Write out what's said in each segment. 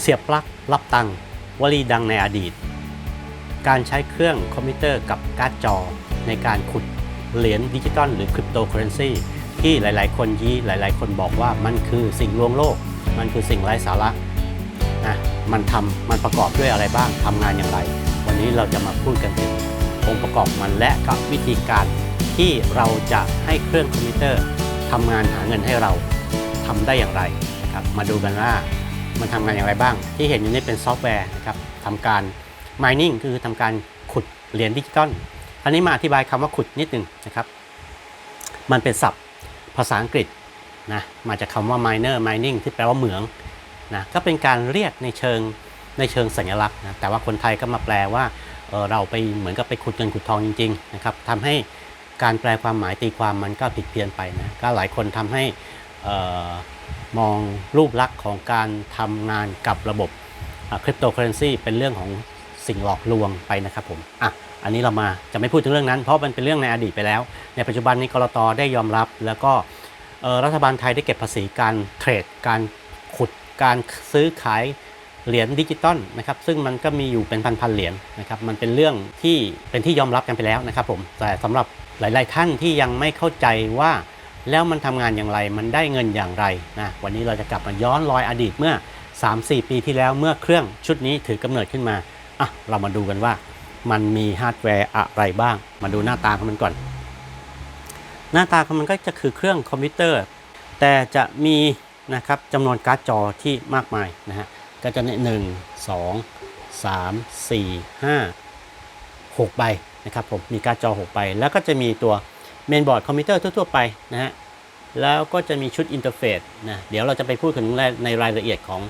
เสียบปลั๊กรับตังวลีดังในอดีต การใช้เครื่องคอมพิวเตอร์กับการ์ดจอ ในการขุดเหรียญดิจิตอลหรือคริปโตเคอเรนซีที่หลาย ๆ คนยี้หลาย ๆ คนบอกว่ามันคือสิ่งลวงโลก มันคือสิ่งไร้สาระนะมันทำมันประกอบด้วยอะไรบ้างทำงานอย่างไร วันนี้เราจะมาพูดกันถึงองค์ประกอบมันและกับวิธีการที่เราจะให้เครื่องคอมพิวเตอร์ทำงานหาเงินให้เราทำได้อย่างไรนะครับมาดูกันว่า มันทำงานอย่างไรบ้าง ที่เห็นอยู่นี่เป็นซอฟต์แวร์นะครับทำการ mining คือทำการขุดเหรียญดิจิตอลอันนี้มาอธิบายคำว่าขุดนิดหนึงนะครับ มันเป็นศัพท์ภาษาอังกฤษนะมาจากคำว่า miner mining ที่แปลว่าเหมืองนะก็เป็นการเรียกในเชิงในเชิงสัญลักษณ์นะแต่ว่าคนไทยก็มาแปลว่าเออเราไปเหมือนกับไปขุดเงินขุดทองจริงๆนะครับทำให้การแปลความหมายตีความมันก็ผิดเพี้ยนไปนะก็หลายคนทำให้อ่อ มองรูปลักษณ์ของการทำงานกับระบบคริปโตเคอเรนซีเป็นเรื่องของสิ่งหลอกลวงไปนะครับผมอะอันนี้เรามาจะไม่พูดถึงเรื่องนั้น เพราะมันเป็นเรื่องในอดีตไปแล้ว ในปัจจุบันนี้กรตได้ยอมรับ แล้วก็รัฐบาลไทยได้เก็บภาษีการเทรด การขุดการซื้อขายเหรียญดิจิตอลนะครับซึ่งมันก็มีอยู่เป็นพันๆเหรียญนะครับมันเป็นเรื่องที่เป็นที่ยอมรับกันไปแล้วนะครับผมแต่สำหรับหลาย ๆ ท่านที่ยังไม่เข้าใจว่า แล้วมันทำงานอย่างไร มันได้เงินอย่างไรนะวันนี้เราจะกลับมาย้อนรอยอดีตเมื่อ 3-4 ปีที่แล้วเมื่อเครื่องชุดนี้ถือกำเนิดขึ้นมาอะเรามาดูกันว่ามันมีฮาร์ดแวร์อะไรบ้าง มาดูหน้าตาของมันก่อน หน้าตาของมันก็จะคือเครื่องคอมพิวเตอร์ แต่จะมีนะครับจำนวนการ์ดจอที่มากมายนะฮะก็จะหนึ่งสองสามสี่ห้าหกใบนะครับผมมีการ์ดจอ6ใบแล้วก็จะมีตัว เมนบอร์ดคอมพิวเตอร์ทั่ว ๆ ไปนะฮะแล้วก็จะมีชุดอินเทอร์เฟซนะเดี๋ยวเราจะไปพูดถึงในรายละเอียดของ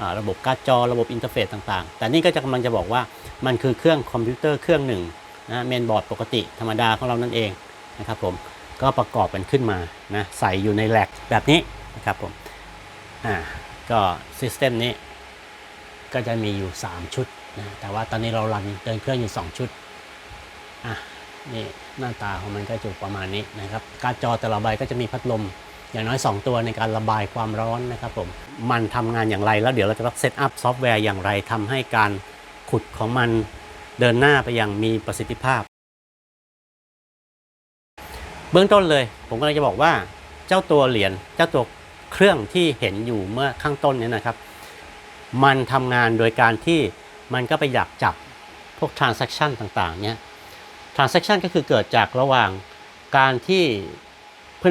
อระบบการ์ดจอระบบอินเทอร์เฟซต่างๆ แต่นี่ก็จะกำลังจะบอกว่ามันคือเครื่องคอมพิวเตอร์เครื่องหนึ่งนะเมนบอร์ดปกติธรรมดาของเรานั่นเองนะครับผมก็ประกอบกันขึ้นมานะใส่อยู่ในแหลกแบบนี้นะครับผมอ่าก็ซิสเต็มนี้ก็จะมีอยู่ 3 ชุดนะแต่ว่าตอนนี้เรารันเดินเครื่องอยู่ 2 ชุดอะ นี่หน้าตาของมันก็จะประมาณนี้นะครับ การจอแต่ละใบก็จะมีพัดลมอย่างน้อย 2 ตัวในการระบายความร้อนนะครับผม มันทำงานอย่างไรแล้วเดี๋ยวเราจะต้องเซตอัพซอฟต์แวร์อย่างไรทำให้การขุดของมันเดินหน้าไปอย่างมีประสิทธิภาพ เบื้องต้นเลย ผมก็เลยจะบอกว่าเจ้าตัวเหรียญเจ้าตัวเครื่องที่เห็นอยู่เมื่อข้างต้นเนี่ยนะครับ มันทำงานโดยการที่มันก็ไปอยากจับพวก transaction ต่างๆ เนี่ย transaction ก็คือเกิดจากระหว่างการที่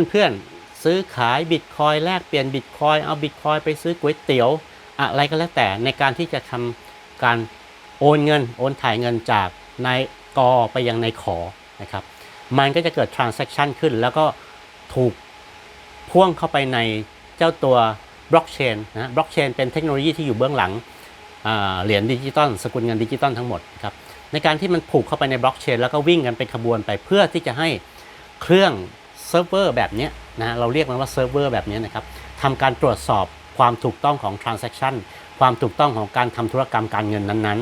เพื่อนๆ ซื้อขายบิตคอยแลกเปลี่ยนบิตคอยเอาบิตคอยไปซื้อก๋วยเตี๋ยว อะไรก็แล้วแต่ในการที่จะทำการโอนเงิน โอนถ่ายเงินจากนายกอไปยังนายขอนะครับ มันก็จะเกิด transaction ขึ้น แล้วก็ถูกพ่วงเข้าไปในเจ้าตัวบล็อกเชนนะบล็อกเชนเป็นเทคโนโลยีที่อยู่เบื้องหลังเหรียญดิจิตอลสกุลเงินดิจิตอลทั้งหมดครับ ในการที่มันผูกเข้าไปในบล็อกเชนแล้วก็วิ่งกันเป็นขบวนไปเพื่อที่จะให้เครื่องเซิร์ฟเวอร์แบบนี้นะเราเรียกมันว่าเซิร์ฟเวอร์แบบนี้นะครับทำการตรวจสอบความถูกต้องของ transaction ความถูกต้องของการทำธุรกรรมการเงินนั้น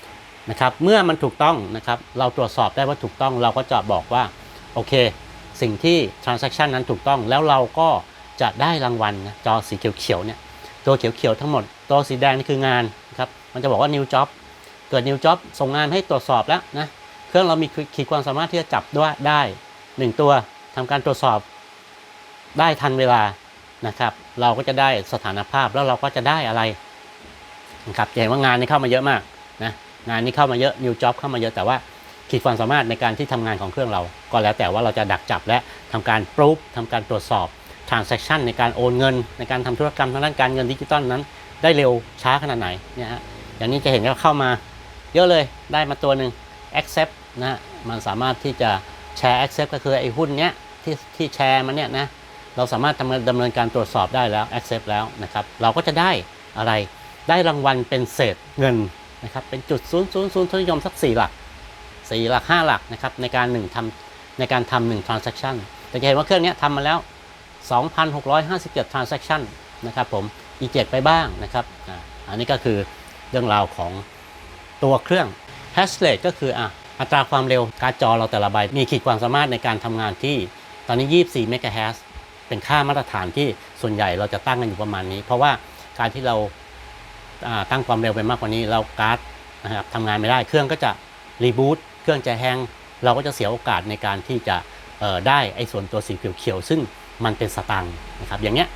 ๆนะครับเมื่อมันถูกต้องนะครับเราตรวจสอบได้ว่าถูกต้องเราก็จะบอกว่าโอเค สิ่งที่ transaction นั้นถูกต้องแล้วเราก็จะได้รางวัลนะจอสีเขียวๆเนี่ยตัวเขียวๆทั้งหมด ตัวสีแดงนี่คืองานนะครับมันจะบอกว่า new job เกิด new job ส่งงานให้ตรวจสอบแล้วนะเครื่องเรามีขีดความสามารถที่จะจับด้วยได้หนึ่งตัวทำการตรวจสอบได้ทันเวลานะครับ เราก็จะได้สถานภาพแล้วเราก็จะได้อะไรนะครับจะเห็นว่างานนี้เข้ามาเยอะมากนะงานนี้เข้ามาเยอะ new job เข้ามาเยอะแต่ว่าขีดความสามารถในการที่ทำงานของเครื่องเรา ก็แล้วแต่ว่าเราจะดักจับและทำการปรูฟทำการตรวจสอบ transaction ในการโอนเงิน ในการทำธุรกรรมทางด้านการเงินดิจิตอลนั้น ได้เร็วช้าขนาดไหนเนี่ยฮะอย่างนี้จะเห็นว่าเข้ามา เยอะเลยได้มาตัวหนึ่ง accept นะมันสามารถที่จะแชร์ accept ก็คือไอ้หุ้นเนี้ยที่ที่แชร์มันเนี่ยนะเราสามารถทำดำเนินการตรวจสอบได้แล้ว accept แล้วนะครับ เราก็จะได้อะไรได้รางวัลเป็นเศษเงินนะครับเป็นจุด0 0 0ทศนิยมสัก 4 หลัก 4 หลัก 5 หลักนะครับในการหนึ่งทำในการทำหนึ่ง transaction แต่จะเห็นว่าเครื่องนี้ทำมาแล้ว 2,657 transaction นะครับผมอีเจ็ดไปบ้างนะครับ อันนี้ก็คือเรื่องราวของ ตัวเครื่อง hash rate ก็คืออะอัตราความเร็วการ์ดจอเราแต่ละใบ มีขีดความสามารถในการทำงานที่ตอนนี้ 24 MHz เป็นค่ามาตรฐานที่ส่วนใหญ่เราจะตั้งกันอยู่ประมาณนี้ เพราะว่าการที่เราตั้งความเร็วไปมากกว่านี้แล้วการ์ดนะครับทำงานไม่ได้เครื่องก็จะรีบูตเครื่องจะแฮงเราก็จะเสียโอกาสในการที่จะได้ไอ้ส่วนตัวสีเขียวๆซึ่งมันเป็นสตังค์นะครับอย่างเงี้ย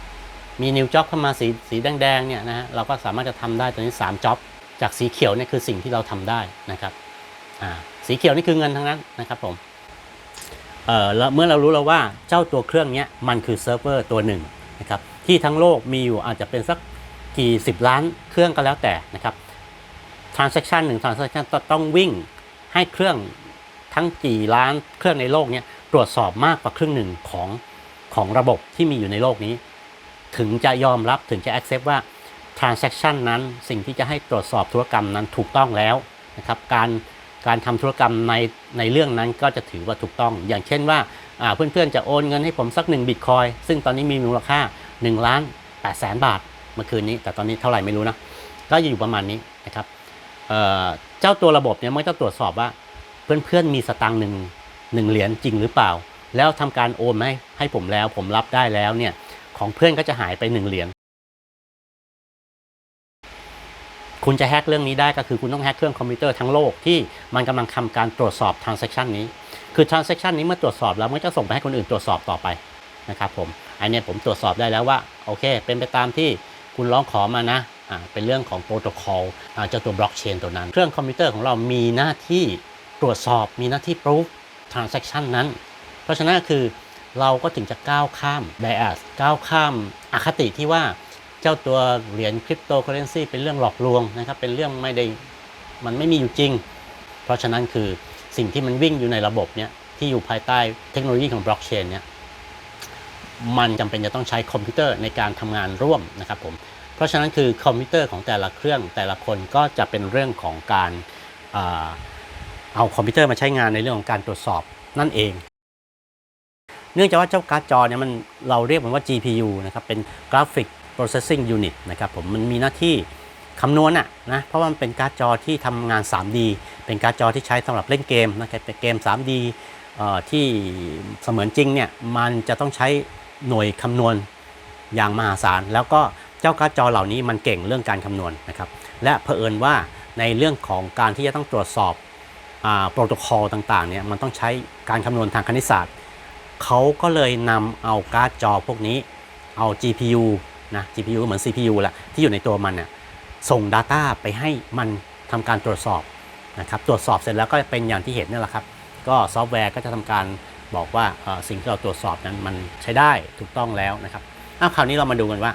มีนิวจ็อบเข้ามาสีสีแดงๆเนี่ยนะฮะเราก็สามารถจะทำได้ตอนนี้ 3จ็อบ จากสีเขียวเนี่ยคือสิ่งที่เราทำได้นะครับสีเขียวนี่คือเงินทั้งนั้นนะครับผมเออเมื่อเรารู้แล้วว่าเจ้าตัวเครื่องเนี้ยมันคือเซิร์ฟเวอร์ตัวหนึ่งนะครับที่ทั้งโลกมีอยู่อาจจะเป็นสักกี่สิบล้านเครื่องก็แล้วแต่นะครับ transaction หนึ่ง transaction ต้องวิ่งให้เครื่องทั้งกี่ล้านเครื่องในโลกเนี้ยตรวจสอบมากกว่าครึ่งหนึ่งของของระบบที่มีอยู่ในโลกนี้ ถึงจะยอมรับถึงจะ accept ว่า transaction นั้นสิ่งที่จะให้ตรวจสอบธุรกรรมนั้นถูกต้องแล้วนะครับการการทำธุรกรรมในในเรื่องนั้นก็จะถือว่าถูกต้อง อย่างเช่นว่าเพื่อนๆจะโอนเงินให้ผมสัก1บิตคอยซึ่งตอนนี้มีมูลค่า1ล้าน8แสนบาทเมื่อคืนนี้ แต่ตอนนี้เท่าไหร่ไม่รู้นะ ก็อยู่ประมาณนี้นะครับเเจ้าตัวระบบเนี่ยมันจะตรวจสอบว่าเพื่อนๆมีสตังค์หนึ่งหนึ่งเหรียญจริงหรือเปล่า แล้วทำการโอนให้ให้ผมแล้ว ผมรับได้แล้วเนี่ยของเพื่อนก็จะหายไปหนึ่งเหรียญ คุณจะแฮกเรื่องนี้ได้ก็คือคุณต้องแฮกเครื่องคอมพิวเตอร์ทั้งโลกที่มันกำลังทำการตรวจสอบ transaction นี้ คือ transaction นี้เมื่อตรวจสอบแล้วมันจะส่งไปให้คนอื่นตรวจสอบต่อไปนะครับผมอันเนี้ยผมตรวจสอบได้แล้วว่าโอเค เป็นไปตามที่คุณร้องขอมานะอ่าเป็นเรื่องของโปรโตคอลอ่าเจ้าตัวบล็อกเชนตัวนั้น เครื่องคอมพิวเตอร์ของเรามีหน้าที่ตรวจสอบมีหน้าที่ proof transaction นั้น เพราะฉะนั้นคือเราก็ถึงจะก้าวข้าม bias ก้าวข้ามอคติที่ว่า เจ้าตัวเหรียญคริปโตเคอเรนซีเป็นเรื่องหลอกลวงนะครับ เป็นเรื่องไม่ได้มันไม่มีอยู่จริง เพราะฉะนั้นคือสิ่งที่มันวิ่งอยู่ในระบบเนี้ยที่อยู่ภายใต้เทคโนโลยีของบล็อกเชนเนี่ยมันจำเป็นจะต้องใช้คอมพิวเตอร์ในการทำงานร่วมนะครับผม เพราะฉะนั้นคือคอมพิวเตอร์ของแต่ละเครื่องแต่ละคนก็จะเป็นเรื่องของการเอาคอมพิวเตอร์มาใช้งานในเรื่องของการตรวจสอบนั่นเอง เนื่องจากว่าเจ้าการ์ดจอเนี่ยมันเราเรียกมันว่า GPU นะครับเป็น Graphic Processing Unit นะครับผมมันมีหน้าที่คำนวณอะนะเพราะว่ามันเป็นการ์ดจอที่ทำงาน 3D เป็นการ์ดจอที่ใช้สำหรับเล่นเกมนะครับเป็นเกม 3D ที่เสมือนจริงเนี่ยมันจะต้องใช้หน่วยคำนวณอย่างมหาศาล แล้วก็เจ้าการ์ดจอเหล่านี้มันเก่งเรื่องการคำนวณนะครับและเผอิญว่าในเรื่องของการที่จะต้องตรวจสอบโปรโตคอลต่างๆเนี่ยมันต้องใช้การคำนวณทางคณิตศาสตร์เขาก็เลยนำเอาการ์ดจอพวกนี้เอา GPU นะ GPU เหมือน CPU แหละที่อยู่ในตัวมันน่ยส่ง Data ไปให้มันทำการตรวจสอบนะครับตรวจสอบเสร็จแล้วก็เป็นอย่างที่เห็นนี่แหละครับ ก็ซอฟต์แวร์ก็จะทำการบอกว่าสิ่งที่เราตรวจสอบนั้นมันใช้ได้ถูกต้องแล้วนะครับอ้าวคราวนี้เรามาดูกันว่า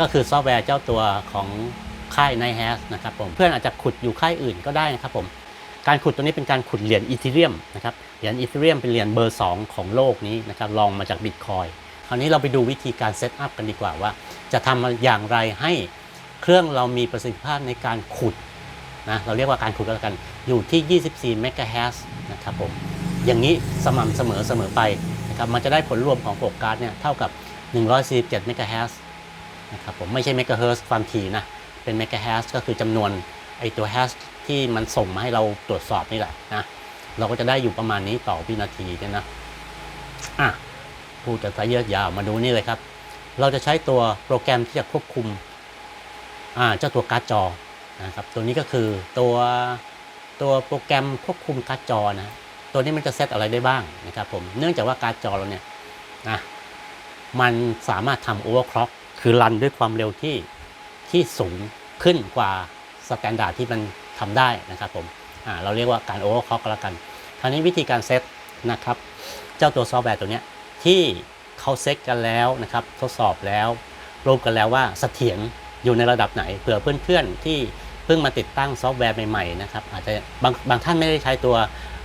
ก็คือซอฟต์แวร์เจ้าตัวของค่าย n i h a s นะครับผมเพื่อนอาจจะขุดอยู่ค่ายอื่นก็ได้นะครับผมการขุดตัวนี้เป็นการขุดเหรียญอีเทเรียมนะครับเหรียญอีเทเรียมเป็นเหรียญเบอร์ 2 ของโลกนี้นะครับลองมาจากบิตคอย คราวนี้เราไปดูวิธีการเซตอัพกันดีกว่าว่า จะทำอย่างไรให้เครื่องเรามีประสิทธิภาพในการขุดนะเราเรียกว่าการขุดก็แล้วกันอยู่ที่ 24เมกะเฮิรตซ์นะครับผมอย่างนี้สม่ำเสมอเสมอไปนะครับมันจะได้ผลรวมของโฟกัสเนี่ยเท่ากับ 147เมกะเฮิรตซ์นะครับผมไม่ใช่เมกะเฮิรตซ์ความถี่นะ เป็นเมกะเฮิรตซ์ก็คือจำนวนไอตัวเฮิรตซ์ที่มันส่งมาให้เราตรวจสอบนี่แหละนะเราก็จะได้อยู่ประมาณนี้ต่อวินาทีเนี่ยนะอะ พูดจะซะเยอะยาวมาดูนี่เลยครับ เราจะใช้ตัวโปรแกรมที่จะควบคุมอ่าเจ้าตัวการ์ดจอนะครับตัวนี้ก็คือตัวตัวโปรแกรมควบคุมการ์ดจอนะตัวนี้มันจะเซตอะไรได้บ้างนะครับผมเนื่องจากว่าการ์ดจอเราเนี่ยนะมันสามารถทำโอเวอร์คล็อกคือรันด้วยความเร็วที่ที่สูงขึ้นกว่าสแตนดาร์ดที่มันทำได้นะครับผมอ่าเราเรียกว่าการโอเวอร์คล็อกก็แล้วกันคราวนี้วิธีการเซตนะครับ เจ้าตัวซอฟต์แวร์ตัวเนี้ย ที่เขาเซตกันแล้วนะครับ ทดสอบแล้วรูปกันแล้วว่าเสถียรอยู่ในระดับไหนเผื่อเพื่อนๆที่เพิ่งมาติดตั้งซอฟต์แวร์ใหม่ๆนะครับอาจจะบางบางท่านไม่ได้ใช้ตัว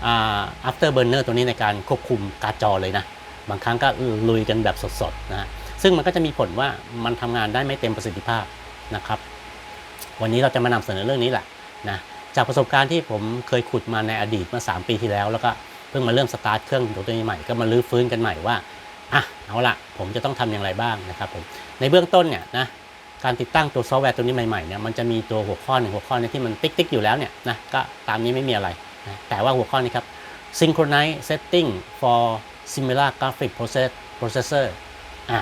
อ่า afterburner ตัวนี้ในการควบคุมการจอเลยนะบางครั้งก็ลุยกันแบบสดๆนะฮะซึ่งมันก็จะมีผลว่ามันทำงานได้ไม่เต็มประสิทธิภาพนะครับ วันนี้เราจะมานำเสนอเรื่องนี้แหละนะจากประสบการณ์ที่ผมเคยขุดมาในอดีตเมื่อ 3 ปีที่แล้วแล้วก็ พิ่งมาเริ่มสตาร์ทเครื่องตัวนี้ใหม่ก็มาลื้อฟื้นกันใหม่ว่าอะเอาละผมจะต้องทำอย่างไรบ้างนะครับผมในเบื้องต้นเนี่ยนะการติดตั้งตัวซอฟต์แวร์ตัวนี้ใหม่ๆเนี่ยมันจะมีตัวหัวข้อหนึ่งหัวข้อนี้ที่มันติ๊กๆอยู่แล้วเนี่ยนะก็ตามนี้ไม่มีอะไรนะแต่ว่าหัวข้อนี้ครับ synchronize setting for similar graphic process processor อ่า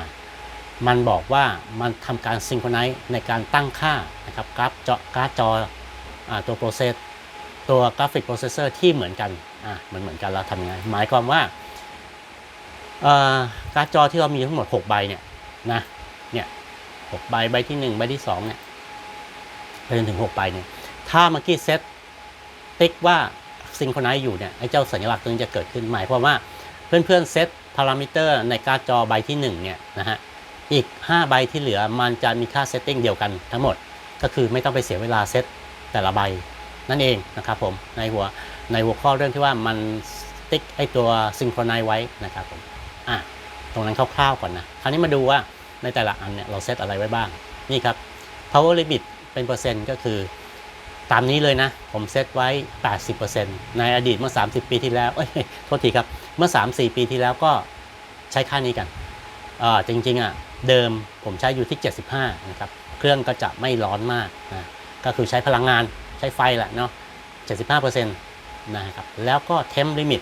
มันบอกว่ามันทำการซิงโครไนซ์ในการตั้งค่านะครับกราฟจอการ์ดจออาตัวโปรเซสตัวกราฟิกโปรเซสเซอร์ที่เหมือนกัน อะมันเหมือนกันเราทำยังไงหมายความว่าการ์ดจอที่เรามีทั้งหมด 6 ใบเนี่ยนะเนี่ยหกใบใบที่ 1 ใบที่ 2 เนี่ยไปจนถึง 6 ใบเนี่ยถ้าเมื่อกี้เซตติ๊กว่าซิงโครไนซ์อยู่เนี่ยไอ้เจ้าสัญลักษณ์ตัวนี้จะเกิดขึ้นหมายความว่าเพื่อนๆเซตพารามิเตอร์ในการ์ดจอใบที่ 1 เนี่ยนะฮะอีก 5 ใบที่เหลือมันจะมีค่าเซตติ้งเดียวกันทั้งหมด ก็คือไม่ต้องไปเสียเวลาเซตแต่ละใบนั่นเองนะครับผมในหัว ในหัวข้อเรื่องที่ว่ามันติ๊กไอตัวซิงโครไนซ์ไว้นะครับผมอะตรงนั้นคร่าวๆก่อนนะ คราวนี้มาดูว่าในแต่ละอันเนี่ยเราเซตอะไรไว้บ้าง นี่ครับ power limit เป็นเปอร์เซ็นต์ก็คือ ตามนี้เลยนะ ผมเซตไว้ 80%ในอดีตเมื่อ 30 ปีที่แล้ว เอ้ย โทษทีครับ เมื่อ 3-4 ปีที่แล้วก็ใช้ค่านี้กันอ่าจริงๆอะ เดิมผมใช้อยู่ที่ 75 นะครับ เครื่องก็จะไม่ร้อนมากนะ ก็คือใช้พลังงานใช้ไฟแหละเนาะ 75%นะครับแล้วก็ temp limit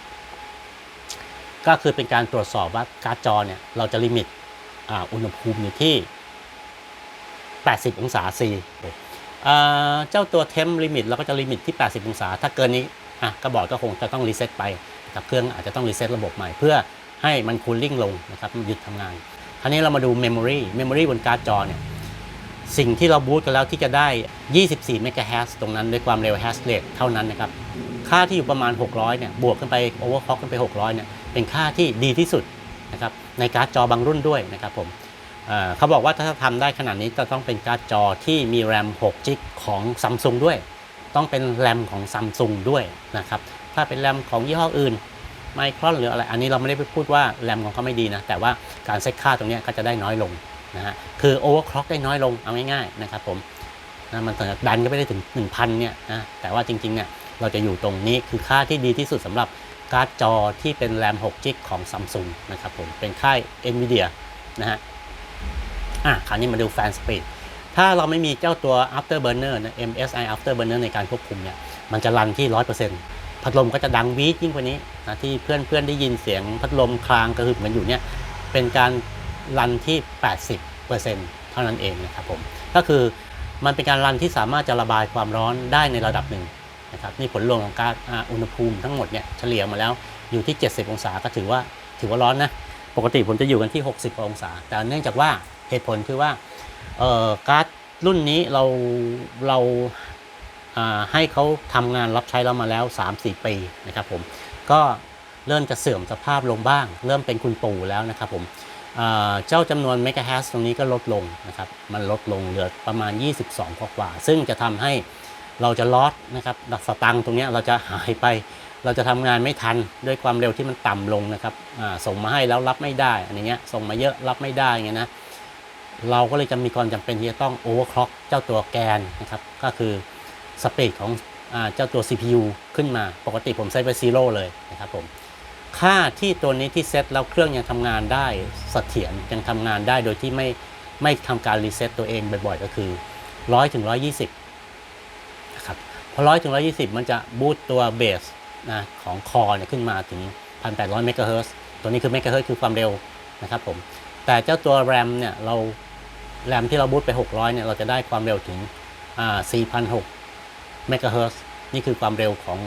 ก็คือเป็นการตรวจสอบว่าการ์ดจอเนี่ยเราจะลิมิตอุณหภูมิอยู่ที่ 80 องศา C อ่าเจ้าตัว temp limit เราก็จะลิมิตที่ 80 องศา ถ้าเกินนี้อะก็บอกก็คงจะต้องรีเซ็ตไปกับเครื่องอาจจะต้องรีเซ็ตระบบใหม่ เพื่อให้มันคูลลิ่งลงนะครับหยุดทำงาน คราวนี้เรามาดู Memory Memory บนการ์ดจอเนี่ย สิ่งที่เราบูตกันแล้วที่จะได้ 24 MHz ตรงนั้นด้วยความเร็ว hash rate เท่านั้นนะครับ ค่าที่อยู่ประมาณ 600 เนี่ย บวกขึ้นไป overclock ขึ้นไป 600 เนี่ย เป็นค่าที่ดีที่สุดนะครับ ในการ์ดจอบางรุ่นด้วยนะครับผมเเขาบอกว่าถ้าทำได้ขนาดนี้จะต้องเป็นการ์ดจอที่มี RAM 6 g b ของ Samsung ด้วย ต้องเป็น RAM ของ Samsung ด้วยนะครับ ถ้าเป็น RAM ของยี่ห้ออื่นไมครอนหรืออะไร อันนี้เราไม่ได้ไปพูดว่าแรมของเขาไม่ดีนะ แต่ว่าการเซ็ตค่าตรงนี้ก็จะได้น้อยลง นะฮะคือโอเวอร์คล็อกได้น้อยลงเอาง่ายๆนะครับผมนะมันถึงดันก็ไม่ได้ถึง 1,000เนี่ยนะแต่ว่าจริงๆเนี่ยเราจะอยู่ตรงนี้คือค่าที่ดีที่สุดสำหรับการ์ดจอที่เป็นแรม6 g b ของ Samsung นะครับผมเป็นค่าย NVIDIA นะฮะอะคราวนี้มาดูแฟนสปีดถ้าเราไม่มีเจ้าตัว Afterburner นะ MSI Afterburner ในการควบคุมเนี่ยมันจะรันที่ 100%พัดลมก็จะดังวีดยิ่งกว่านี้นะที่เพื่อนๆได้ยินเสียงพัดลมคลางกระหึ่มกันอยู่เนี่ยเป็นการ รันที่ 80%เท่านั้นเองนะครับผมก็คือมันเป็นการรันที่สามารถจะระบายความร้อนได้ในระดับหนึ่งนะครับนี่ผลรวมของการอุณหภูมิทั้งหมดเนี่ยเฉลี่ยมาแล้วอยู่ที่ 70 องศาก็ถือว่าถือว่าร้อนนะปกติผมจะอยู่กันที่ 60กว่าองศา แต่เนื่องจากว่าเหตุผลคือว่าเอ่อการ์ดรุ่นนี้เราเราาให้เขาทำงานรับใช้เรามาแล้ว 3-4 ปีนะครับผมก็เริ่มจะเสื่อมสภาพลงบ้าง เริ่มเป็นคุณปู่แล้วนะครับผม เจ้าจำนวนเมกะ h ฮตรงนี้ก็ลดลงนะครับ มันลดลงเหลือประมาณ 22 กว่าๆซึ่งจะทำให้เราจะลอสนะครับดักสตังค์ตรงนี้เราจะหายไป เราจะทำงานไม่ทันด้วยความเร็วที่มันต่ำลงนะครับส่งมาให้แล้วรับไม่ได้อันเนี้ยส่งมาเยอะรับไม่ได้เงี้ยนะเราก็เลยจะมีความจำเป็นที่จะต้อง overclock เจ้าตัวแกนนะครับก็คือสปีดของอเจ้าตัว CPU ขึ้นมาปกติผมเซตไว้ซีโร่เลยนะครับผม ค่าที่ตัวนี้ที่เซตแล้วเครื่องยังทำงานได้เสถียรยังทำงานได้โดยที่ไม่ไม่ทำการรีเซ็ตตัวเองบ่อยๆ ก็คือ 100ถึง120นะครับพอ100ถึง120 มันจะบูตตัวเบสนะของคอเนี่ยขึ้นมาถึง 1,800 เมกะเฮิร์ตัวนี้คือเมกะเฮิร์คือความเร็วนะครับผม แต่เจ้าตัว RAM เนี่ยเรา RAM ที่เราบูตไป 600 เนี่ย เราจะได้ความเร็วถึงอ่า4,600 เมกะเฮิรตซ์นี่คือความเร็วของ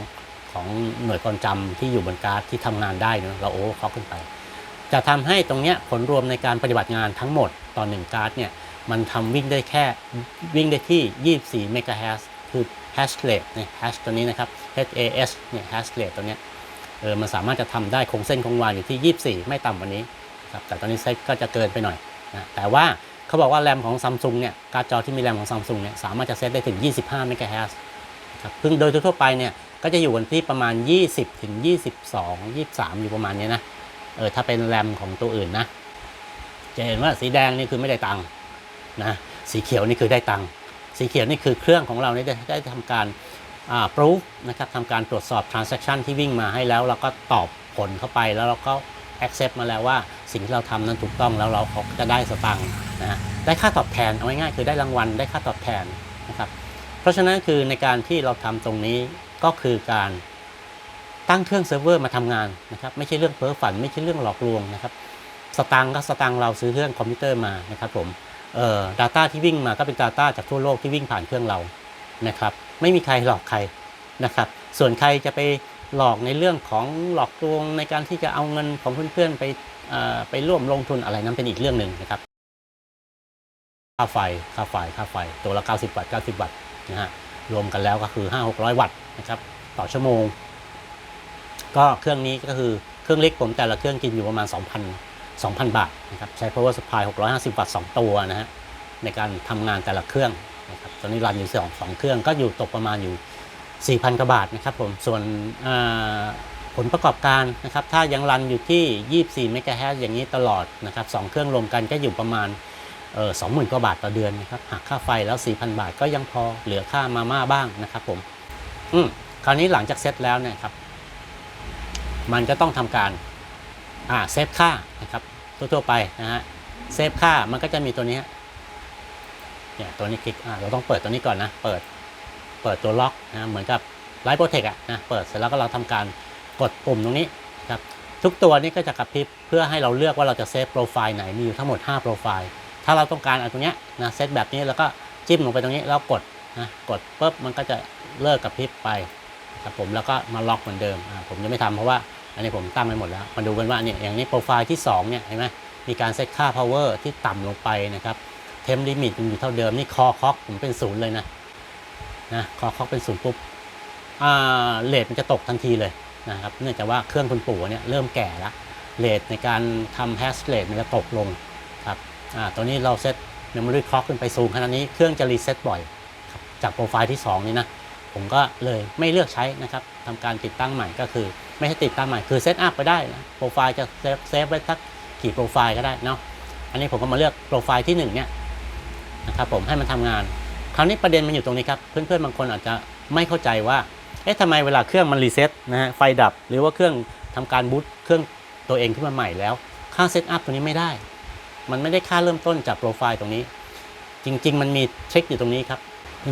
ของหน่วยความจำที่อยู่บนการ์ดที่ทำงานได้เนะเราโอเวอร์คล็อกขึ้นไป จะทำให้ตรงเนี้ยผลรวมในการปฏิบัติงานทั้งหมดต่อหนึ่งการ์ดเนี่ยมันทำวิ่งได้แค่วิ่งได้ที่ 24 เมกะเฮิรตซ์คือ hash rate เนี่ย hash ตัวนี้นะครับ HAS เนี่ย hash rate ตัวเนี้ยเออมันสามารถจะทำได้คงเส้นคงวาอยู่ที่ 24 ไม่ต่ำกว่านี้ครับแต่ตอนนี้เซตก็จะเกินไปหน่อยนะแต่ว่าเขาบอกว่าแรมของซัมซุงเนี่ยการ์ดจอที่มีแรมของซัมซุงเนี่ยสามารถจะเซตได้ถึง 25 เมกะเฮิรตซ์ครับซึ่งโดยทั่วไปเนี่ย ก็จะอยู่กันที่ประมาณ 20ถึง22 23 อยู่ประมาณนี้นะเออถ้าเป็นแรมของตัวอื่นนะ จะเห็นว่าสีแดงนี่คือไม่ได้ตังค์นะสีเขียวนี่คือได้ตังค์สีเขียวนี่คือเครื่องของเราเนี่ยได้ได้ทำการอ่า proof นะครับทำการตรวจสอบ transaction ที่วิ่งมาให้แล้วเราก็ตอบผลเข้าไปแล้วเราก็ accept มาแล้วว่าสิ่งที่เราทำนั้นถูกต้องแล้วเราเขาจะได้สตังค์นะฮะได้ค่าตอบแทนเอาง่ายๆคือได้รางวัลได้ค่าตอบแทนนะครับเพราะฉะนั้นคือในการที่เราทำตรงนี้ ก็คือการตั้งเครื่องเซิร์ฟเวอร์มาทำงานนะครับไม่ใช่เรื่องเพ้อฝัน ไม่ใช่เรื่องหลอกลวงนะครับสตางค์ก็สตางค์เราซื้อเครื่องคอมพิวเตอร์มานะครับผมเอ่อ data ที่วิ่งมาก็เป็น data จากทั่วโลกที่วิ่งผ่านเครื่องเรานะครับไม่มีใครหลอกใครนะครับส่วนใครจะไปหลอกในเรื่องของหลอกลวงในการที่จะเอาเงินของเพื่อนๆไปเอ่อไปร่วมลงทุนอะไรนั้นเป็นอีกเรื่องหนึ่งนะครับค่าไฟค่าไฟค่าไฟตัวละ 90วัตต์90วัตต์นะฮะ รวมกันแล้วก็คือ 5 600 วัตต์นะครับต่อชั่วโมง ก็เครื่องนี้ก็คือเครื่องเล็กผมแต่ละเครื่องกินอยู่ประมาณ 2,000 2,000 บาทนะครับใช้ power supply 650 วัตต์ 2 ตัวนะฮะในการทำงานแต่ละเครื่องนะครับตอนนี้รันอยู่สองสองเครื่องก็อยู่ตกประมาณอยู่ 4,000 กว่าบาทนะครับผมส่วนผลประกอบการนะครับถ้ายังรันอยู่ที่ 24 เมกะเฮิรตซ์อย่างนี้ตลอดนะครับสองเครื่องรวมกันก็อยู่ประมาณ สองหมื่นกว่าบาทต่อเดือนนะครับหักค่าไฟแล้ว 4,000 บาทก็ยังพอเหลือค่ามาม่าบ้างนะครับผมอืมคราวนี้หลังจากเซตแล้วเนี่ยครับมันก็ต้องทำการอ่าเซฟค่านะครับทั่วๆไปนะฮะเซฟค่ามันก็จะมีตัวนี้เนี่ยตัวนี้คลิกอ่าเราต้องเปิดตัวนี้ก่อนนะเปิดเปิดตัวล็อกนะเหมือนกับไลท์โปรเทคอะนะเปิดเสร็จแล้วก็เราทำการกดปุ่มตรงนี้ครับทุกตัวนี้ก็จะกระพริบเพื่อให้เราเลือกว่าเราจะเซฟโปรไฟล์ไหนมีอยู่ทั้งหมด 5 โปรไฟล์ ถ้าเราต้องการเอาตรงเนี้ยนะเซตแบบนี้แล้วก็จิ้มลงไปตรงนี้แล้วกดนะกดปุ๊บมันก็จะเลิกกระพริบไปครับผมแล้วก็มาล็อกเหมือนเดิมผมจะไม่ทำเพราะว่าอันนี้ผมตั้งไว้หมดแล้ว มาดูกันว่าเนี่ยอย่างนี้โปรไฟล์ที่2เนี่ยเห็นไหมมีการเซตค่า power ที่ต่ำลงไปนะครับเทมลิมิตอยู่เท่าเดิมนี่คอคอกผมเป็นศูนย์เลยนะนะคอคอกเป็นศูนย์ปุ๊บอ่าเลทมันจะตกทันทีเลยนะครับเนื่องจากว่าเครื่องคุณปู่เนี่ยเริ่มแก่แล้วเลทในการทำแฮชเลทมันจะตกลง อ่าตัวนี้เราเซต Memory Clock ขึ้นไปสูงขนาดนี้เครื่องจะรีเซ็ตบ่อยจากโปรไฟล์ที่ 2 นี้นะ ผมก็เลยไม่เลือกใช้นะครับทำการติดตั้งใหม่ก็คือ ไม่ให้ติดตั้งใหม่คือเซตอัพไปได้นะโปรไฟล์จะเซฟเซฟไว้สักกี่โปรไฟล์ก็ได้เนาะอันนี้ผมก็มาเลือกโปรไฟล์ที่ 1 เนี่ยนะครับผมให้มันทำงาน คราวนี้ประเด็นมันอยู่ตรงนี้ครับ เพื่อนๆบางคนอาจจะไม่เข้าใจว่าเอ๊ะทำไมเวลาเครื่องมันรีเซ็ตนะฮะไฟดับ หรือว่าเครื่องทำการบูตเครื่องตัวเองขึ้นมาใหม่แล้ว ค่าเซตอัพตัวนี้ไม่ได้ มันไม่ได้ค่าเริ่มต้นจากโปรไฟล์ตรงนี้ จริง ๆ มันมีเช็คอยู่ตรงนี้ครับ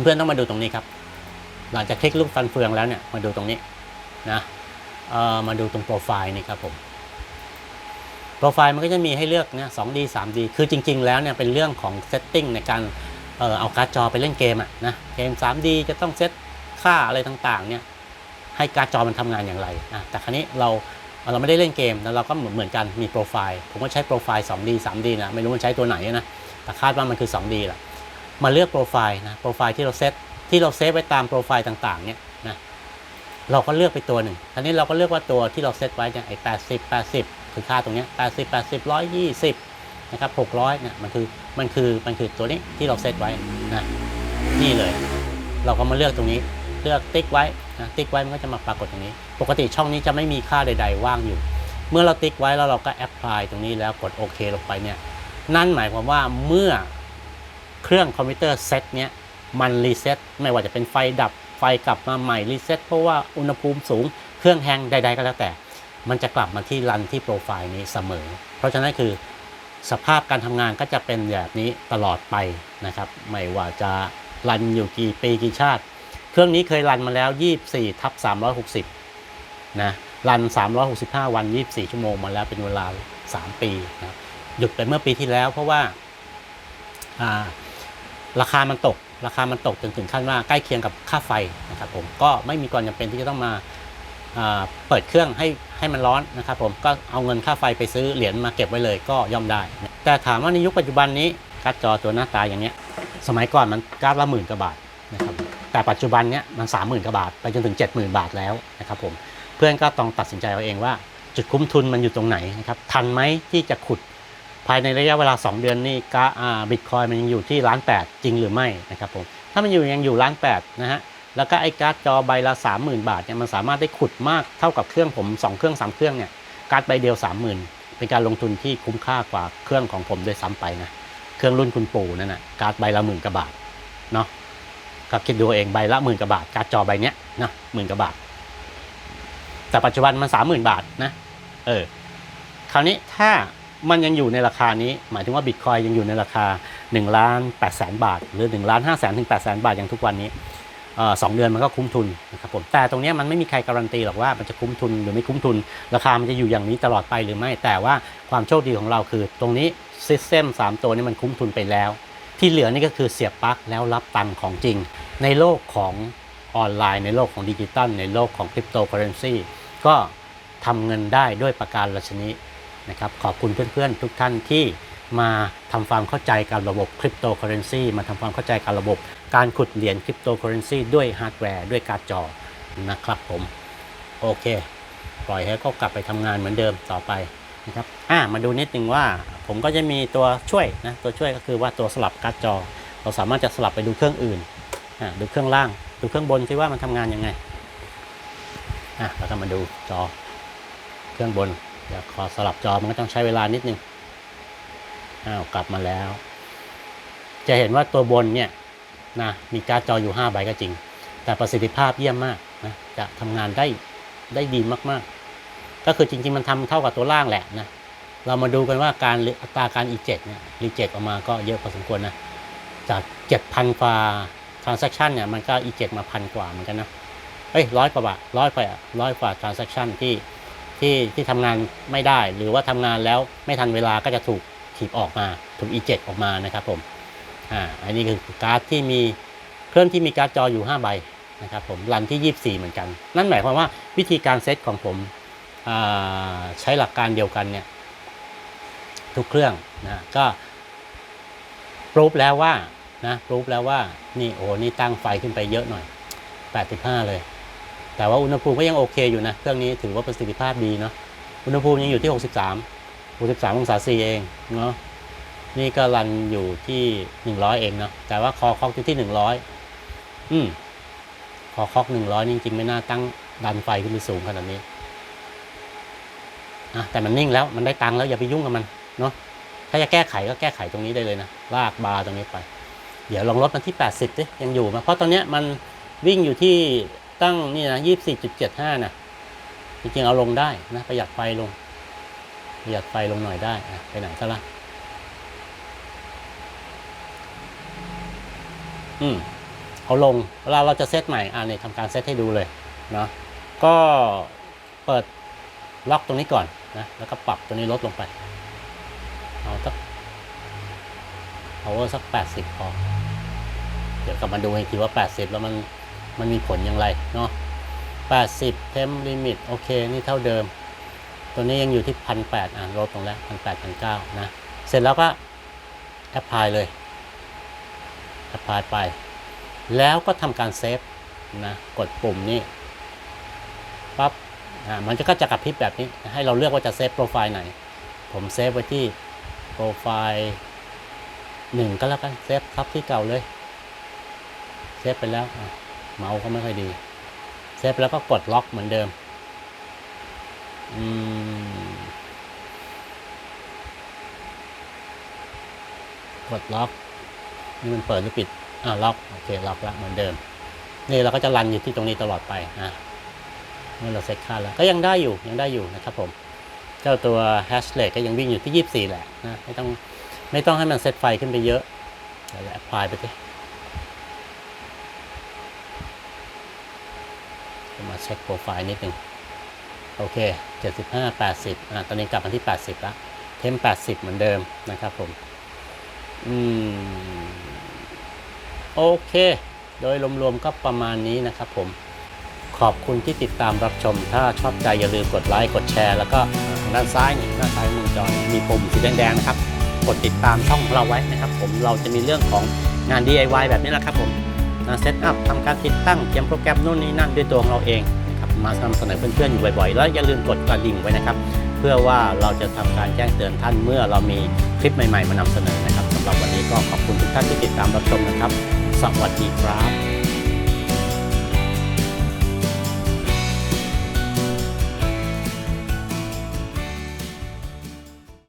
เพื่อนๆต้องมาดูตรงนี้ครับ หลังจากคลิกลูกฟันเฟืองแล้วเนี่ยมาดูตรงนี้นะเอ่อมาดูตรงโปรไฟล์นี่ครับผมโปรไฟล์มันก็จะมีให้เลือกนะ 2D 3D คือจริง ๆ แล้วเนี่ยเป็นเรื่องของเซตติ้งในการเอ่อเอาการ์ดจอไปเล่นเกมอะนะเกม 3D จะต้องเซตค่าอะไรต่างๆเนี่ยให้การ์ดจอมันทำงานอย่างไรนะแต่ครั้นี้เรา เราไม่ได้เล่นเกมแล้วเราก็เหมือนกันมีโปรไฟล์ผมก็ใช้โปรไฟล์ 2D 3D นะไม่รู้มันใช้ตัวไหนนะแต่คาดว่ามันคือ 2D แหละมาเลือกโปรไฟล์นะโปรไฟล์ที่เราเซตที่เราเซฟไว้ตามโปรไฟล์ต่างๆเนี่ยนะเราก็เลือกไปตัวหนึ่งทีนี้เราก็เลือกว่าตัวที่เราเซตไว้เนี่ยไอ้80 80คือค่าตรงเนี้ย80 80 120นะครับ600เนี่ยมันคือมันคือมันคือตัวนี้ที่เราเซตไว้นะนี่เลย เราก็มาเลือกตรงนี้เลือกติ๊กไว้ นะติ๊กไว้มันก็จะมาปรากฏตรงนี้ ปกติช่องนี้จะไม่มีค่าใด ๆ ว่างอยู่ เมื่อเราติ๊กไว้แล้วเราก็แอปพลายตรงนี้แล้วกดโอเคลงไปเนี่ยนั่นหมายความว่าเมื่อเครื่องคอมพิวเตอร์เซตเนี้ยมันรีเซ็ตไม่ว่าจะเป็นไฟดับไฟกลับมาใหม่รีเซ็ตเพราะว่าอุณหภูมิสูงเครื่องแฮงใด ๆ ก็แล้วแต่ มันจะกลับมาที่รันที่โปรไฟล์นี้เสมอ เพราะฉะนั้นคือสภาพการทำงานก็จะเป็นแบบนี้ตลอดไปนะครับ ไม่ว่าจะรันอยู่กี่ปีกี่ชาติ เครื่องนี้เคยรันมาแล้ว 24ทับ360 นะ รัน 365 วัน 24 ชั่วโมงมาแล้วเป็นเวลา 3 ปีนะหยุดไปเมื่อปีที่แล้วเพราะว่าาราคามันตก ราคามันตกจนถึงขั้นว่าใกล้เคียงกับค่าไฟนะครับผม ก็ไม่มีความจำเป็นที่จะต้องมาอ่าเปิดเครื่องให้ให้มันร้อนนะครับผม ก็เอาเงินค่าไฟไปซื้อเหรียญมาเก็บไว้เลยก็ย่อมได้ แต่ถามว่าในยุคปัจจุบันนี้การ์ดจอตัวหน้าตาอย่างเนี้ย สมัยก่อนมันการ์ดละหมื่นกว่าบาทนะครับ แต่ปัจจุบันเนี้ยมันสามหมื่นกว่าบาท ไปจนถึง 70,000 บาทแล้วนะครับผมเพื่อนก็ต้องตัดสินใจเอาเองว่า จุดคุ้มทุนมันอยู่ตรงไหนนะครับทันไหมที่จะขุดภายในระยะเวลา 2 เดือนนี่กาอ่าบิตคอยมันยังอยู่ที่ล้านแปดจริงหรือไม่นะครับผมถ้ามันอยู่ยังอยู่ล้านแปดนะฮะแล้วก็ไอ้การ์ดจอใบละ 30,000 บาทเนี่ยมันสามารถได้ขุดมากเท่ากับเครื่องผม 2 เครื่อง 3 เครื่องเนี่ยการ์ดใบเดียว 30,000 เป็นการลงทุนที่คุ้มค่ากว่าเครื่องของผมด้วยซ้ำไปนะเครื่องรุ่นคุณปู่นั่นนะการ์ดใบละหมื่นกว่าบาทเนาะ ก็คิดดูเองใบละหมื่นกว่าบาทการ์ดจอใบเนี้ยนะหมื่นกว่าบาท แต่ปัจจุบันมันสามหมื่นบาทนะ เออ คราวนี้ถ้ามันยังอยู่ในราคานี้ หมายถึงว่าบิตคอยยังอยู่ในราคา1ล้าน8แสนบาท หรือ1ล้าน5แสนถึง8แสนบาทอย่างทุกวันนี้สองเดือนมันก็คุ้มทุนนะครับผมแต่ตรงนี้มันไม่มีใครการันตีหรอกว่ามันจะคุ้มทุนหรือไม่คุ้มทุน ราคามันจะอยู่อย่างนี้ตลอดไปหรือไม่ แต่ว่าความโชคดีของเราคือ ตรงนี้ซิสเต็ม3ตัวนี้มันคุ้มทุนไปแล้ว ที่เหลือนี่ก็คือเสียบปลั๊กแล้วรับตังค์ของจริง ในโลกของออนไลน์ ในโลกของดิจิตอลในโลกของคริปโตเคอเรนซีก็ทำเงินได้ด้วยประการละชนิดนะครับขอบคุณเพื่อนๆ ทุกท่านที่มาทำความเข้าใจกับระบบคริปโตเคอเรนซีมาทำความเข้าใจกับระบบ การขุดเหรียญคริปโตเคอเรนซีด้วยฮาร์ดแวร์ด้วยการ์ดจอนะครับผม โอเค ปล่อยให้เขากลับไปทำงานเหมือนเดิมต่อไป นะครับอ่ามาดูนิดนึงว่าผมก็จะมีตัวช่วยนะตัวช่วยก็คือว่าตัวสลับการ์ดจอ เราสามารถจะสลับไปดูเครื่องอื่นอ่าดูเครื่องล่าง ดูเครื่องบนซิว่ามันทำงานยังไงอะเราก็มาดูจอเครื่องบนเดี๋ยวขอสลับจอมันก็ต้องใช้เวลานิดนึงอ้าวกลับมาแล้ว จะเห็นว่าตัวบนเนี่ยนะมีการ์ดจออยู่5ใบก็จริง แต่ประสิทธิภาพเยี่ยมมากนะจะทำงานได้ได้ดีมากๆ ก็คือจริง ๆ มันทำเท่ากับตัวล่างแหละนะ เรามาดูกันว่าการอัตราการ e7 เนี่ยรีเจ็คออกมาก็เยอะพอสมควรนะ จาก7,000กว่า transaction เนี่ยมันก็ e7 มาพันกว่าเหมือนกันนะ เอ้ยร้อยกว่าบาทร้อยกว่าร้อยกว่า transaction ที่ที่ที่ทำงานไม่ได้ หรือว่าทำงานแล้วไม่ทันเวลาก็จะถูกถีบออกมาถูก e7 ออกมานะครับผม อ่า อันนี้คือการ์ดที่มีเครื่องที่มีการ์ดจออยู่ 5 ใบนะครับผมรันที่ 24 เหมือนกัน นั่นหมายความว่าวิธีการเซตของผม ใช้หลักการเดียวกันเนี่ยทุกเครื่องนะก็ปรูฟแล้วว่านะปรูฟแล้วว่านี่โอ้นี่ตั้งไฟขึ้นไปเยอะหน่อย 85 เลย แต่ว่าอุณหภูมิก็ยังโอเคอยู่นะเครื่องนี้ถือว่าประสิทธิภาพดีเนาะอุณหภูมิยังอยู่ที่ 63 63องศาซีเองเนาะนี่ก็รันอยู่ที่ 100 เองเนาะแต่ว่าคอคอกอยู่ที่ 100 อืมคอคอก 100 นี่จริงๆไม่น่าตั้งดันไฟขึ้นไปสูงขนาดนี้ อะแต่มันนิ่งแล้วมันได้ตังค์แล้วอย่าไปยุ่งกับมันเนาะถ้าจะแก้ไขก็แก้ไขตรงนี้ได้เลยนะลากบาร์ตรงนี้ไป เดี๋ยวลองลดมันที่ 80ดิยังอยู่ไหมเพราะตอนนี้มันวิ่งอยู่ที่ตั้งนี่นะ24.75นะจริงๆเอาลงได้นะประหยัดไฟลง ประหยัดไฟลงหน่อยได้อะไปไหนซะละอืมเอาลงเวลาเราจะเซตใหม่อ่าเนี่ยทำการเซตให้ดูเลยเนาะก็เปิดล็อกตรงนี้ก่อน นะแล้วก็ปรับตัวนี้ลดลงไป เอาสัก power สัก 80 พอ เดี๋ยวกลับมาดูอีกทีว่า 80 แล้วมันมันมีผลอย่างไรเนาะ80 temp limit โอเค นี่เท่าเดิม ตัวนี้ยังอยู่ที่ 1,800อะลดลงแล้ว 1,800 1,900 นะ เสร็จแล้วก็ apply เลย apply ไป แล้วก็ทำการเซฟนะ กดปุ่มนี้ปั๊บ มันก็จะกระพริบแบบนี้ให้เราเลือกว่าจะเซฟโปรไฟล์ไหน ผมเซฟไว้ที่โปรไฟล์หนึ่งก็แล้วกันเซฟทับที่เก่าเลยเซฟไปแล้วเมาส์ก็ไม่ค่อยดีเซฟแล้วก็กดล็อกเหมือนเดิมอืมกดล็อกนี่มันเปิดหรือปิดอ่าล็อกโอเคล็อกแล้วเหมือนเดิม นี่เราก็จะรันอยู่ที่ตรงนี้ตลอดไปนะ เมื่อเราเซตค่าแล้วก็ยังได้อยู่ยังได้อยู่นะครับผม เจ้าตัว hash rate ก็ยังวิ่งอยู่ที่ 24 แหละนะไม่ต้องไม่ต้องให้มันเซตไฟขึ้นไปเยอะเดี๋ยวแอปพลายไปสิมาเช็คโปรไฟล์นิดหนึ่งโอเค 75 80อ่าตอนนี้กลับมาที่ 80แล้วเทม80 เหมือนเดิมนะครับผม อืม โอเค โดยรวมๆก็ประมาณนี้นะครับผม ขอบคุณที่ติดตามรับชม ถ้าชอบใจอย่าลืมกดไลค์กดแชร์ แล้วก็ด้านซ้ายนี่ด้านซ้ายมุมจอมีปุ่มสีแดงๆนะครับ กดติดตามช่องของเราไว้นะครับ ผมเราจะมีเรื่องของงาน DIY แบบนี้แหละครับผมเซตอัพทำการติดตั้งเขียนโปรแกรมนู่นนี่นั่นด้วยตัวของเราเองครับมานำเสนอเพื่อนๆอยู่บ่อยๆ แล้วอย่าลืมกดกระดิ่งไว้นะครับ เพื่อว่าเราจะทำการแจ้งเตือนท่านเมื่อเรามีคลิปใหม่ๆ มานำเสนอนะครับสำหรับวันนี้ก็ขอบคุณทุกท่านที่ติดตามรับชมนะครับ สวัสดีครับ